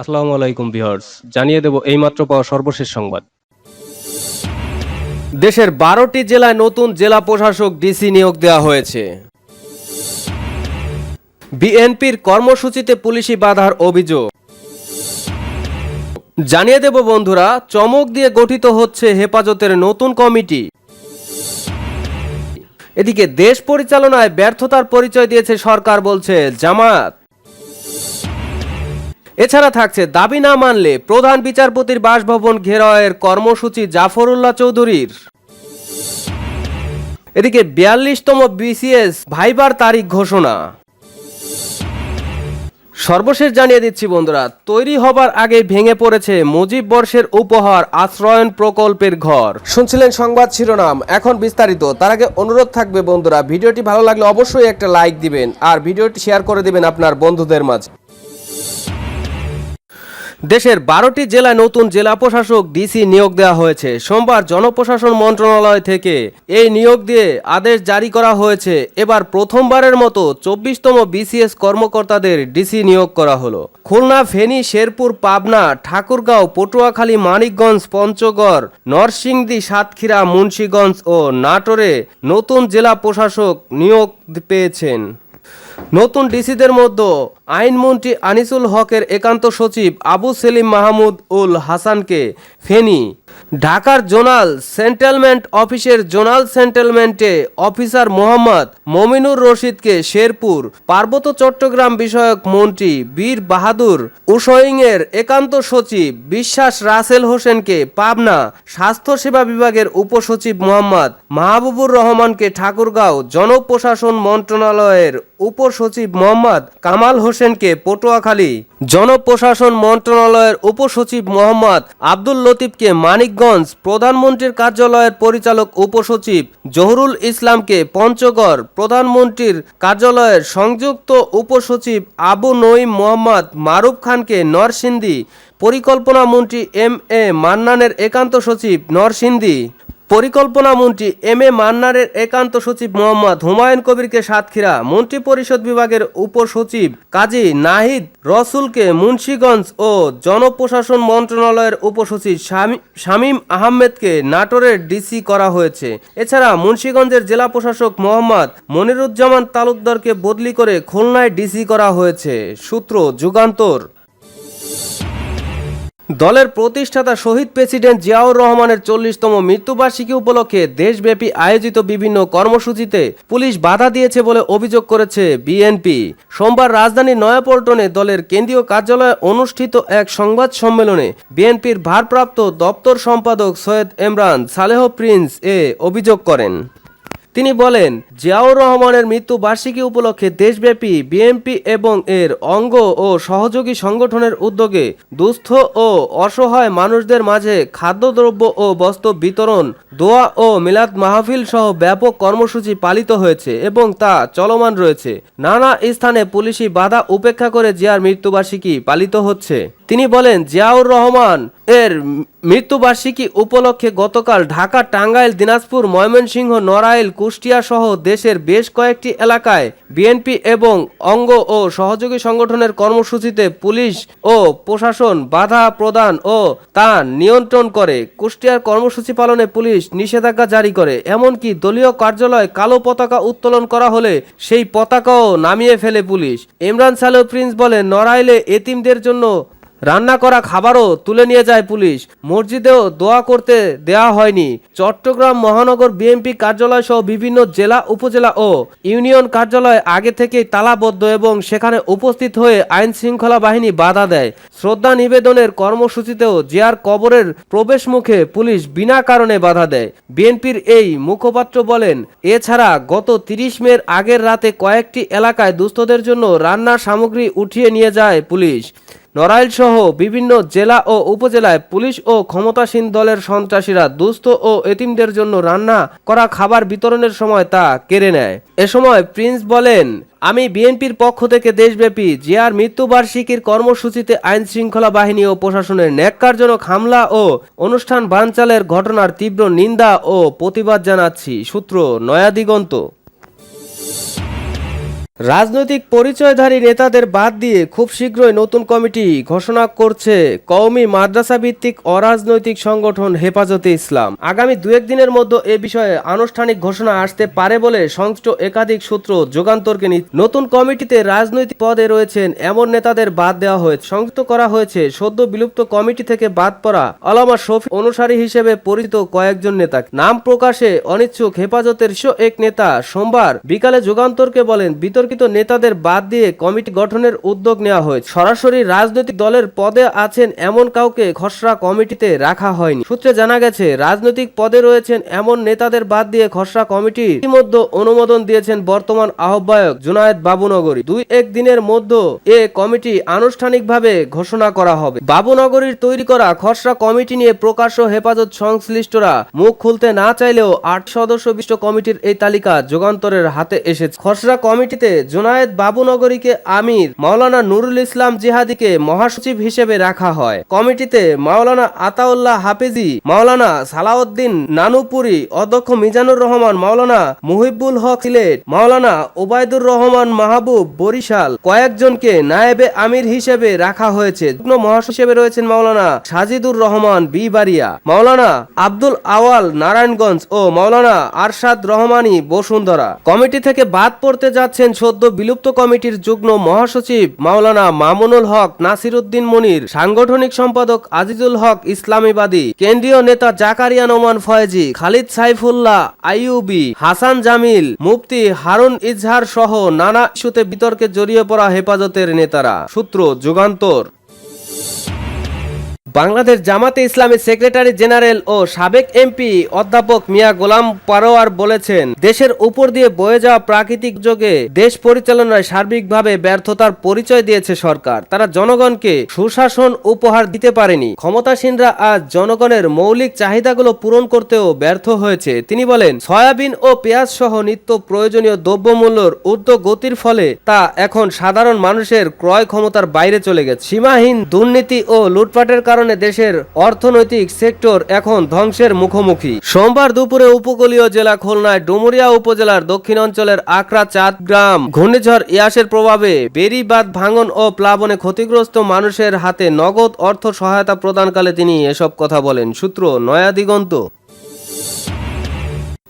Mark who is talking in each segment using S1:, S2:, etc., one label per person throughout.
S1: আসসালামু আলাইকুম ভিউয়ার্স, জানিয়ে দেব এইমাত্র পাওয়া সর্বশেষ সংবাদ।
S2: দেশের বারোটি জেলায় নতুন জেলা প্রশাসক ডিসি নিয়োগ দেওয়া হয়েছে। বিএনপির কর্মসূচিতে পুলিশি বাধার অভিযোগ। জানিয়ে দেব বন্ধুরা, চমক দিয়ে গঠিত হচ্ছে হেফাজতের নতুন কমিটি। এদিকে দেশ পরিচালনায় ব্যর্থতার পরিচয় দিয়েছে সরকার বলছে জামাত এছাড়া থাকছে দাবি না মানলে প্রধান বিচারপতির বাসভবন ঘেরাওয়ের কর্মসূচি জাফরুল্লাহ চৌধুরীর। এদিকে বিয়াল্লিশতম বিসিএস ভাইবার তারিখ ঘোষণা। সর্বশেষ জানিয়ে দিচ্ছি বন্ধুরা, তৈরি হবার আগে ভেঙে পড়েছে মুজিব বর্ষের উপহার আশ্রয়ন প্রকল্পের ঘর। শুনছিলেন সংবাদ শিরোনাম, এখন বিস্তারিত। তার আগে অনুরোধ থাকবে বন্ধুরা, ভিডিওটি ভালো লাগলে অবশ্যই একটা লাইক দিবেন আর ভিডিওটি শেয়ার করে দিবেন আপনার বন্ধুদের মাঝে। দেশের বারোটি জেলায় নতুন জেলা প্রশাসক ডিসি নিয়োগ দেওয়া হয়েছে। সোমবার জনপ্রশাসন মন্ত্রণালয় থেকে এই নিয়োগ দিয়ে আদেশ জারি করা হয়েছে। এবার প্রথমবারের মতো চব্বিশতম বিসিএস কর্মকর্তাদের ডিসি নিয়োগ করা হলো। খুলনা, ফেনী, শেরপুর, পাবনা, ঠাকুরগাঁও, পটুয়াখালী, মানিকগঞ্জ, পঞ্চগড়, নরসিংদী, সাতক্ষীরা, মুন্সীগঞ্জ ও নাটোরে নতুন জেলা প্রশাসক নিয়োগ পেয়েছেন। নতুন ডিসিদের মধ্যে আইনমন্ত্রী আনিসুল হকের একান্ত সচিব আবু সেলিম মাহমুদ উল হাসানকে ফেনী। ঢাকার জোনাল সেন্টেলমেন্ট অফিসের জোনাল সেন্টেলমেন্টে অফিসার মোহাম্মদ মমিনুর রশিদকে শেরপুর। পার্বত্য চট্টগ্রাম বিষয়ক মন্ত্রী বীর বাহাদুর উসইংয়ের একান্ত সচিব বিশ্বাস রাসেল হোসেনকে পাবনা স্বাস্থ্যসেবা বিভাগের উপসচিব মোহাম্মদ মাহবুবুর রহমানকে ঠাকুরগাঁও জনপ্রশাসন মন্ত্রণালয়ের উপসচিব মোহাম্মদ কামাল হোসেনকে পটুয়াখালী জনপ্রশাসন মন্ত্রণালয়ের উপসচিব মোহাম্মদ আব্দুল লতিফকে মানিকগঞ্জ প্রধানমন্ত্রীর কার্যালয়ের পরিচালক উপসচিব জহুরুল ইসলামকে পঞ্চগড় প্রধানমন্ত্রীর কার্যালয়ের সংযুক্ত উপসচিব আবু নঈম মোহাম্মদ মারুফ খানকে নরসিংদী পরিকল্পনা মন্ত্রী এম এ মান্নানের একান্ত সচিব নরসিংদী। পরিকল্পনা মন্ত্রী এম এ মান্নারের একান্ত সচিব মোহাম্মদ হুমায়ুন কবিরকে সাতক্ষীরা মন্ত্রী পরিষদ বিভাগের উপসচিব কাজী নাহিদ রসুলকে মুন্সীগঞ্জ ও জনপ্রশাসন মন্ত্রণালয়ের উপসচিব শামি- শামীম আহমেদকে নাটোরের ডিসি করা হয়েছে। এছাড়া মুন্সীগঞ্জের জেলা প্রশাসক মোহাম্মদ মনিরুজ্জামান তালুকদারকে বদলি করে খুলনায় ডিসি করা হয়েছে। সূত্র যুগান্তর। দলের প্রতিষ্ঠাতা শহীদ প্রেসিডেন্ট জিয়াউর রহমানের চল্লিশতম মৃত্যুবার্ষিকী উপলক্ষে দেশব্যাপী আয়োজিত বিভিন্ন কর্মসূচিতে পুলিশ বাধা দিয়েছে বলে অভিযোগ করেছে বিএনপি। সোমবার রাজধানীর নয়াপল্টনে দলের কেন্দ্রীয় কার্যালয়ে অনুষ্ঠিত এক সংবাদ সম্মেলনে বিএনপির ভারপ্রাপ্ত দপ্তর সম্পাদক সৈয়দ ইমরান সালেহ প্রিন্স এ অভিযোগ করেন। তিনি বলেন, জিয়াউর রহমানের মৃত্যু বার্ষিকী উপলক্ষে দেশব্যাপী বিএনপি এবং এর অঙ্গ ও সহযোগী সংগঠনের উদ্যোগে দুস্থ ও অসহায় মানুষদের মাঝে খাদ্যদ্রব্য ও বস্ত্র বিতরণ, দোয়া ও মিলাদ মাহফিল সহ ব্যাপক কর্মসূচি পালিত হয়েছে এবং তা চলমান রয়েছে। নানা স্থানে পুলিশি বাধা উপেক্ষা করে জিয়ার মৃত্যুবার্ষিকী পালিত হচ্ছে। তিনি বলেন, জিয়াউর রহমান এর মৃত্যুবার্ষিকী উপলক্ষে গতকাল ঢাকা, টাঙ্গাইল, দিনাজপুর, ময়মনসিংহ, নড়াইল, কুষ্টিয়া সহ দেশের বেশ কয়েকটি এলাকায় বিএনপি এবং অঙ্গ ও সহযোগী সংগঠনের কর্মসূচিতে পুলিশ ও প্রশাসন বাধা প্রদান ও তা নিয়ন্ত্রণ করে। কুষ্টিয়ার কর্মসূচি পালনে পুলিশ নিষেধাজ্ঞা জারি করে। এমনকি দলীয় কার্যালয় কালো পতাকা উত্তোলন করা হলে সেই পতাকাও নামিয়ে ফেলে পুলিশ। ইমরান সালেহ প্রিন্স বলেন, নড়াইলে এতিমদের জন্য রান্না করা খাবারও তুলে নিয়ে যায় পুলিশ। মসজিদেও দোয়া করতে দেয়া হয়নি। চট্টগ্রাম মহানগর বিএনপি কার্যালয় সহ বিভিন্ন জেলা, উপজেলা ও ইউনিয়ন কার্যালয় আগে থেকেই তালাবদ্ধ এবং সেখানে উপস্থিত হয়ে আইন শৃঙ্খলা বাহিনী বাধা দেয়। শ্রদ্ধা নিবেদনের কর্মসূচিতেও জিয়ার কবরের প্রবেশ মুখে পুলিশ বিনা কারণে বাধা দেয়। বিএনপির এই মুখপাত্র বলেন, এছাড়া গত তিরিশ মের আগের রাতে কয়েকটি এলাকায় দুস্থদের জন্য রান্নার সামগ্রী উঠিয়ে নিয়ে যায় পুলিশ। নড়াইল সহ বিভিন্ন জেলা ও উপজেলায় পুলিশ ও ক্ষমতাসীন দলের সন্ত্রাসীরা দুস্থ ও এতিমদের জন্য রান্না করা খাবার বিতরণের সময় তা কেড়ে নেয়। এ সময় প্রিন্স বলেন, আমি বিএনপির পক্ষ থেকে দেশব্যাপী জিয়ার মৃত্যুবার্ষিকীর কর্মসূচিতে আইন শৃঙ্খলা বাহিনী ও প্রশাসনের ন্যাক্কারজনক হামলা ও অনুষ্ঠান বানচালের ঘটনার তীব্র নিন্দা ও প্রতিবাদ জানাচ্ছি। সূত্র নয়া দিগন্ত রাজনৈতিক পরিচয়ধারী নেতাদের বাদ দিয়ে খুব শীঘ্রই নতুন কমিটি ঘোষণা করছে কওমি মাদ্রাসা ভিত্তিক অরাজনৈতিক সংগঠন হেফাজতে ইসলাম। আগামী দু একদিনের মধ্যে এ বিষয়ে আনুষ্ঠানিক ঘোষণা আসতে পারে বলে সংশ্লিষ্ট একাধিক সূত্র যোগান্তরকে নতুন কমিটিতে রাজনৈতিক পদে রয়েছেন এমন নেতাদের বাদ দেওয়া হয়েছে। সংযুক্ত করা হয়েছে সদ্য বিলুপ্ত কমিটি থেকে বাদ পড়া আলামা শফি অনুসারী হিসেবে পরিচিত কয়েকজন নেতা। নাম প্রকাশে অনিচ্ছুক হেফাজতের এক নেতা সোমবার বিকালে যোগান্তরকে বলেন বিতর্কিত নেতাদের বাদ দিয়ে কমিটি গঠনের উদ্যোগ নেওয়া হয়েছে। সরাসরি রাজনৈতিক দলের পদে আছেন এমন কাউকে খসড়া কমিটিতে রাখা হয়নি। সূত্রে জানা গেছে, রাজনৈতিক পদে রয়েছেন এমন নেতাদের বাদ দিয়ে খসড়া কমিটি ইতিমধ্যে অনুমোদন দিয়েছেন বর্তমান আহ্বায়ক জুনায়েদ বাবুনগরী। দুই এক দিনের মধ্যে এ কমিটি আনুষ্ঠানিকভাবে ঘোষণা করা হবে। বাবুনগরীর তৈরি করা খসড়া কমিটি নিয়ে প্রকাশ্য হেফাজত সংশ্লিষ্টরা মুখ খুলতে না চাইলেও আট সদস্য বিশিষ্ট কমিটির এই তালিকা যুগান্তরের হাতে এসেছে। খসড়া কমিটিতে জুনায়েদ বাবুনগরীকে আমির, মাওলানা নুরুল ইসলাম জিহাদিকে মহাসচিব হিসেবে রাখা হয়। কমিটিতে মাওলানা আতাউল্লাহ হাফেজি, মাওলানা সালাউদ্দিন নানুপুরি, অধ্যক্ষ মিজানুর রহমান, মাওলানা মুহিবুল হক সিলেট, মাওলানা ওবায়দুর রহমান মাহবুব বরিশাল কয়েকজনকে নায়েবে আমির হিসেবে রাখা হয়েছে। যুগ্ম মহাসচিব রয়েছেন মাওলানা সাজিদুর রহমান বিবারিয়া মাওলানা আব্দুল আওয়াল নারায়ণগঞ্জ ও মাওলানা আরশাদ রহমানি বসুন্ধরা। কমিটি থেকে বাদ পড়তে যাচ্ছেন সদ্য বিলুপ্ত কমিটির যুগ্ম মহাসচিব মাওলানা মামুনুল হক নাসির উদ্দিন মনির, সাংগঠনিক সম্পাদক আজিজুল হক ইসলামীবাদী, কেন্দ্রীয় নেতা জাকারিয়া নোমান ফয়েজি, খালিদ সাইফুল্লাহ আইউবি হাসান জামিল, মুফতি হারুন ইজহার সহ নানা ইস্যুতে বিতর্কে জড়িয়ে পড়া হেফাজতের নেতারা। সূত্র যুগান্তর। বাংলাদেশ জামাতে ইসলামী সেক্রেটারি জেনারেল ও সাবেক এমপি অধ্যাপক মিয়া গোলাম পারোয়ার বলেছেন, দেশের উপর দিয়ে বয়ে যাওয়া প্রাকৃতিক যোগে দেশ পরিচালনায় সার্বিকভাবে ব্যর্থতার পরিচয় দিয়েছে সরকার। তারা জনগণকে সুশাসন উপহার দিতে পারেনি। ক্ষমতাসীনরা আজ জনগণের মৌলিক চাহিদাগুলো পূরণ করতেও ব্যর্থ হয়েছে। তিনি বলেন, সয়াবিন ও পেঁয়াজ সহ নিত্য প্রয়োজনীয় দ্রব্যমূল্যর ঊর্ধ্ব গতির ফলে তা এখন সাধারণ মানুষের ক্রয় ক্ষমতার বাইরে চলে গেছে। সীমাহীন দুর্নীতি ও লুটপাটের কারণে দেশের অর্থনৈতিক সেক্টর এখন ধ্বংসের মুখোমুখি। সোমবার দুপুরে উপকূলীয় জেলা খুলনায় ডুমুরিয়া উপজেলার দক্ষিণ অঞ্চলের আকরা চাঁদ গ্রাম, ঘূর্ণিঝড় ইয়াসের প্রভাবে বেরিবাদ ভাঙন ও প্লাবনে ক্ষতিগ্রস্ত মানুষের হাতে নগদ অর্থ সহায়তা প্রদানকালে তিনি এসব কথা বলেন। সূত্র নয়া দিগন্ত।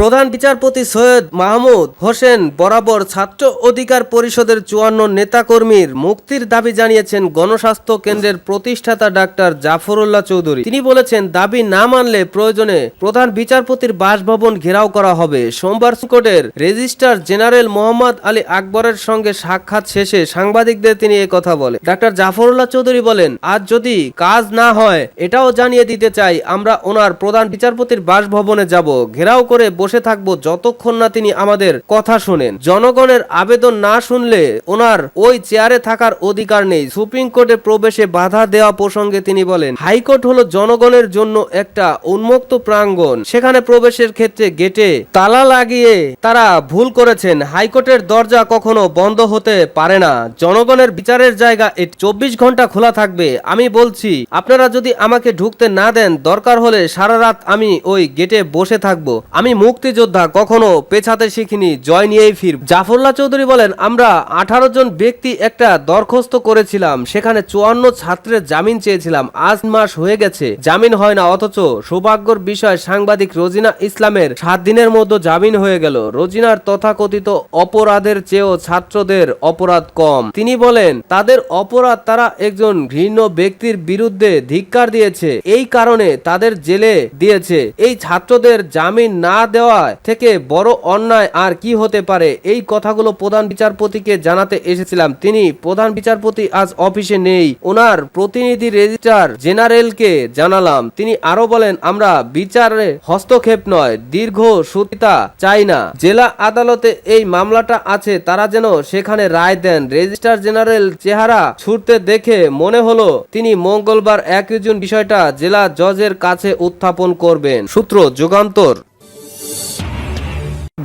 S2: প্রধান বিচারপতি সৈয়দ মাহমুদ হোসেন বরাবর ছাত্র অধিকার পরিষদের চুয়ান্ন নেতাকর্মীর মুক্তির দাবি জানিয়েছেন গণস্বাস্থ্য কেন্দ্রের প্রতিষ্ঠাতা ডাক্তার জাফরুল্লাহ চৌধুরী। তিনি বলেছেন, দাবি না মানলে প্রয়োজনে প্রধান বিচারপতির বাসভবন ঘেরাও করা হবে। সোমবার কোর্টের রেজিস্ট্রার জেনারেল মোহাম্মদ আলী আকবরের সঙ্গে সাক্ষাৎ শেষে সাংবাদিকদের তিনি কথা বলেন। ডাক্তার জাফরুল্লাহ চৌধুরী বলেন, আজ যদি কাজ না হয়, এটাও জানিয়ে দিতে চাই, আমরা ওনার প্রধান বিচারপতির বাসভবনে যাব। ঘেরাও করে বসে থাকব যতক্ষণ না তিনি আমাদের কথা শোনেন। জনগণের আবেদন না শুনলে ওনার ওই চেয়ারে থাকার অধিকার নেই। সুপ্রিম কোর্টে প্রবেশে বাধা দেওয়া প্রসঙ্গে তিনি বলেন, হাইকোর্ট হলো জনগণের জন্য একটা উন্মুক্ত প্রাঙ্গণ। সেখানে প্রবেশের ক্ষেত্রে গেটে তালা লাগিয়ে তারা ভুল করেছেন। হাইকোর্টের দরজা কখনো বন্ধ হতে পারে না। জনগণের বিচারের জায়গা চব্বিশ ঘণ্টা খোলা থাকবে। আমি বলছি, আপনারা যদি আমাকে ঢুকতে না দেন, দরকার হলে সারা রাত আমি ওই গেটে বসে থাকব। আমি মুক্তিযোদ্ধা কখনো পেছাতে শিখিনি, জয় নিয়েই ফির। জাফরুল্লাহ চৌধুরী বলেন, আমরা আঠারো জন ব্যক্তি একটা দরখাস্ত করেছিলাম, সেখানে চুয়ান্ন ছাত্রের জামিন চেয়েছিলাম। আজ মাস হয়ে গেছে, জামিন হয় না, অথচ সৌভাগ্যর বিষয়, সাংবাদিক রোজিনা ইসলামের সাত দিনের মধ্যে জামিন হয়ে গেল। রোজিনার তথাকথিত অপরাধের চেয়েও ছাত্রদের অপরাধ কম। তিনি বলেন, তাদের অপরাধ তারা একজন ঘৃণ্য ব্যক্তির বিরুদ্ধে ধিক্কার দিয়েছে। এই কারণে তাদের জেলে দিয়েছে। এই ছাত্রদের জামিন না দেওয়া থেকে বড় অন্যায় আর কি হতে পারে? এই কথাগুলো প্রধান বিচারপতিকে জানাতে এসেছিলাম। তিনি, প্রধান বিচারপতি আজ অফিসে নেই। ওনার প্রতিনিধি রেজিস্ট্রার জেনারেলকে জানালাম। তিনি আরও বলেন, আমরা বিচারে হস্তক্ষেপ নয়, দীর্ঘ সূতিতা চাই না। জেলা আদালতে এই মামলাটা আছে, তারা যেন সেখানে রায় দেন। রেজিস্ট্রার জেনারেল চেহারা ছুটতে দেখে মনে হলো, তিনি মঙ্গলবার একই জুন বিষয়টা জেলা জজের কাছে উত্থাপন করবেন। সূত্র যুগান্তর।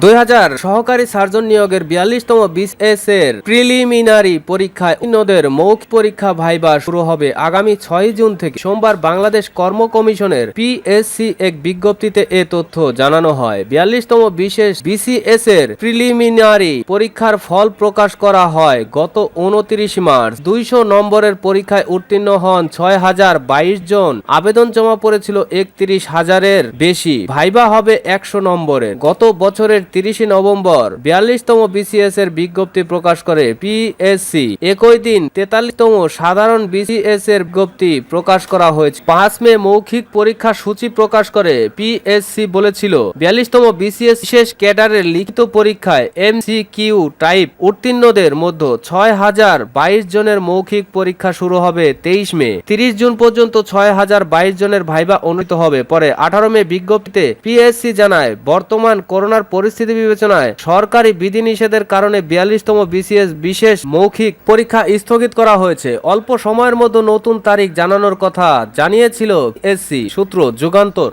S2: দুই হাজার সহকারী সার্জন নিয়োগের বিয়াল্লিশতম বিএস এর প্রিলিমিনারি পরীক্ষায় উন্নদের মৌখিক পরীক্ষা ভাইবা শুরু হবে আগামী ছয় জুন থেকে। সোমবার বাংলাদেশ কর্ম কমিশনের পিএসসি এক বিজ্ঞপ্তিতে এ তথ্য জানানো হয়। বিয়াল্লিশতম বিশেষ বিসিএস এর প্রিলিমিনারি পরীক্ষার ফল প্রকাশ করা হয় গত উনত্রিশ মার্চ। দুইশো নম্বরের পরীক্ষায় উত্তীর্ণ হন ছয় হাজার বাইশ জন। আবেদন জমা পড়েছিল একত্রিশ হাজারের বেশি। ভাইবা হবে একশো নম্বরের। গত বছরের তিরিশে নভেম্বর বিয়াল্লিশতম বিসিএস এর বিজ্ঞপ্তি প্রকাশ করে পিএসসি একই দিন তেতাল্লিশতম সাধারণ বিসিএস এর বিজ্ঞপ্তি প্রকাশ করা হয়েছে। পাঁচ মে মৌখিক পরীক্ষা সূচি প্রকাশ করে পিএসসি বলেছিল, বিয়াল্লিশতম বিসিএস বিশেষ ক্যাডারের লিখিত পরীক্ষায় এমসিকিউ টাইপ উত্তীর্ণদের মধ্যে ছয় হাজার বাইশ জনের মৌখিক পরীক্ষা শুরু হবে তেইশ মে। তিরিশ জুন পর্যন্ত ছয় হাজার বাইশ জনের ভাইবা অনুষ্ঠিত হবে। পরে আঠারো মে বিজ্ঞপ্তিতে পিএসসি জানায়, বর্তমান করোনার পরিস্থিতি বিবেচনায় সরকারি বিধিনিষেধের কারণে বিয়াল্লিশতম বিসিএস বিশেষ মৌখিক পরীক্ষা স্থগিত করা হয়েছে। অল্প সময়ের মধ্যে নতুন তারিখ জানানোর কথা জানিয়েছিল এসসি সূত্র যুগান্তর।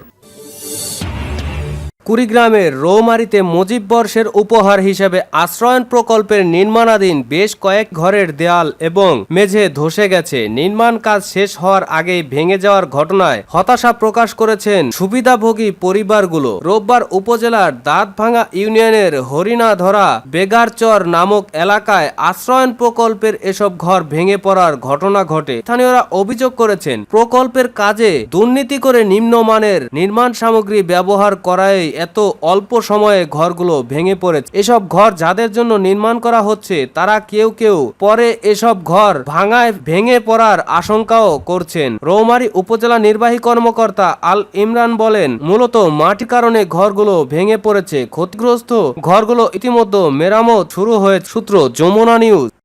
S2: কুড়িগ্রামের রৌমারিতে মুজিব বর্ষের উপহার হিসেবে আশ্রয়ন প্রকল্পের নির্মাণাধীন বেশ কয়েক ঘরের দেয়াল এবং মেঝে ধসে গেছে। নির্মাণ কাজ শেষ হওয়ার আগেই ভেঙে যাওয়ার ঘটনায় হতাশা প্রকাশ করেছেন সুবিধাভোগী পরিবারগুলো। রোববার উপজেলার দাঁতভাঙ্গা ইউনিয়নের হরিণাধরা বেগারচর নামক এলাকায় আশ্রয়ন প্রকল্পের এসব ঘর ভেঙে পড়ার ঘটনা ঘটে। স্থানীয়রা অভিযোগ করেছেন, প্রকল্পের কাজে দুর্নীতি করে নিম্নমানের নির্মাণ সামগ্রী ব্যবহার করায় এত অল্প সময়ে ঘরগুলো ভেঙে পড়েছে। এসব ঘর যাদের জন্য নির্মাণ করা হচ্ছে, তারা কেউ কেউ পরে এসব ঘর ভাঙায় ভেঙে পড়ার আশঙ্কাও করছেন। রৌমারী উপজেলা নির্বাহী কর্মকর্তা আল ইমরান বলেন, মূলত মাটি কারণে ঘরগুলো ভেঙে পড়েছে। ক্ষতিগ্রস্ত ঘরগুলো ইতিমধ্যে মেরামত শুরু হয়ে সূত্র যমুনা নিউজ।